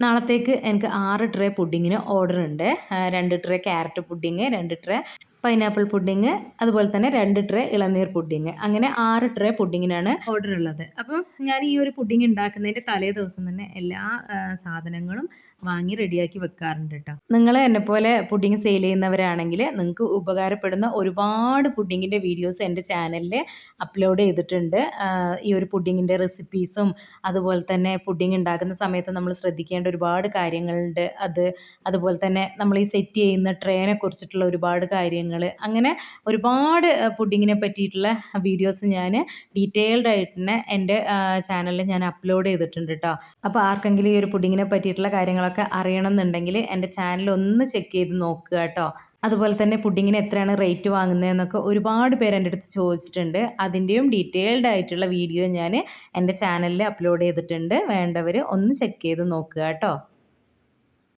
നാളത്തേക്ക് എനിക്ക് ആറ് ട്രേ പുഡിങ്ങിന് ഓർഡർ ഉണ്ട് രണ്ട് ട്രേ ക്യാരറ്റ് പുഡിങ് രണ്ട് ട്രേ പൈനാപ്പിൾ പുഡിങ് അതുപോലെ തന്നെ രണ്ട് ട്രേ ഇളനീർ പുഡിങ്. അങ്ങനെ ആറ് ട്രേ പുഡിങ്ങിനാണ് ഓർഡർ ഉള്ളത് അപ്പം ഞാൻ ഈ ഒരു പുഡിങ് ഉണ്ടാക്കുന്നതിന്റെ തലേ ദിവസം തന്നെ എല്ലാ സാധനങ്ങളും വാങ്ങി റെഡിയാക്കി വെക്കാറുണ്ട് കേട്ടോ. നിങ്ങൾ എന്നെപ്പോലെ പുഡിങ് സെയിൽ ചെയ്യുന്നവരാണെങ്കിൽ നിങ്ങൾക്ക് ഉപകാരപ്പെടുന്ന ഒരുപാട് പുഡിങ്ങിന്റെ വീഡിയോസ് എന്റെ ചാനലിൽ അപ്ലോഡ് ചെയ്തിട്ടുണ്ട്. ഈ ഒരു പുഡിങ്ങിന്റെ റെസിപ്പീസും അതുപോലെ തന്നെ പുഡിങ് ഉണ്ടാക്കുന്ന സമയത്ത് നമ്മൾ ശ്രദ്ധിക്കേണ്ട ഒരുപാട് കാര്യങ്ങളുണ്ട്. അത് അതുപോലെ തന്നെ നമ്മൾ ഈ സെറ്റ് ചെയ്യുന്ന ട്രേനെ കുറിച്ചിട്ടുള്ള ഒരുപാട് കാര്യങ്ങൾ. അങ്ങനെ ഒരുപാട് പുഡിങ്ങിനെ പറ്റിയിട്ടുള്ള വീഡിയോസ് ഞാൻ ഡീറ്റെയിൽഡ് ആയിട്ട് തന്നെ എന്റെ ചാനലിൽ ഞാൻ അപ്ലോഡ് ചെയ്തിട്ടുണ്ട് കേട്ടോ അപ്പോൾ ആർക്കെങ്കിലും ഈ ഒരു പുഡിങ്ങിനെ പറ്റിയിട്ടുള്ള കാര്യങ്ങളൊക്കെ അറിയണം എന്നുണ്ടെങ്കിൽ എന്റെ ചാനൽ ഒന്ന് ചെക്ക് ചെയ്ത് നോക്കുക കേട്ടോ അതുപോലെ തന്നെ പുഡിങ്ങിന് എത്രയാണ് റേറ്റ് വാങ്ങുന്നതെന്നൊക്കെ ഒരുപാട് പേര് എന്റെ അടുത്ത് ചോദിച്ചിട്ടുണ്ട്. അതിന്റെയും ഡീറ്റെയിൽഡ് ആയിട്ടുള്ള വീഡിയോ ഞാൻ എന്റെ ചാനലിൽ അപ്ലോഡ് ചെയ്തിട്ടുണ്ട്. വേണ്ടവർ ഒന്ന് ചെക്ക് ചെയ്ത് നോക്കുക കേട്ടോ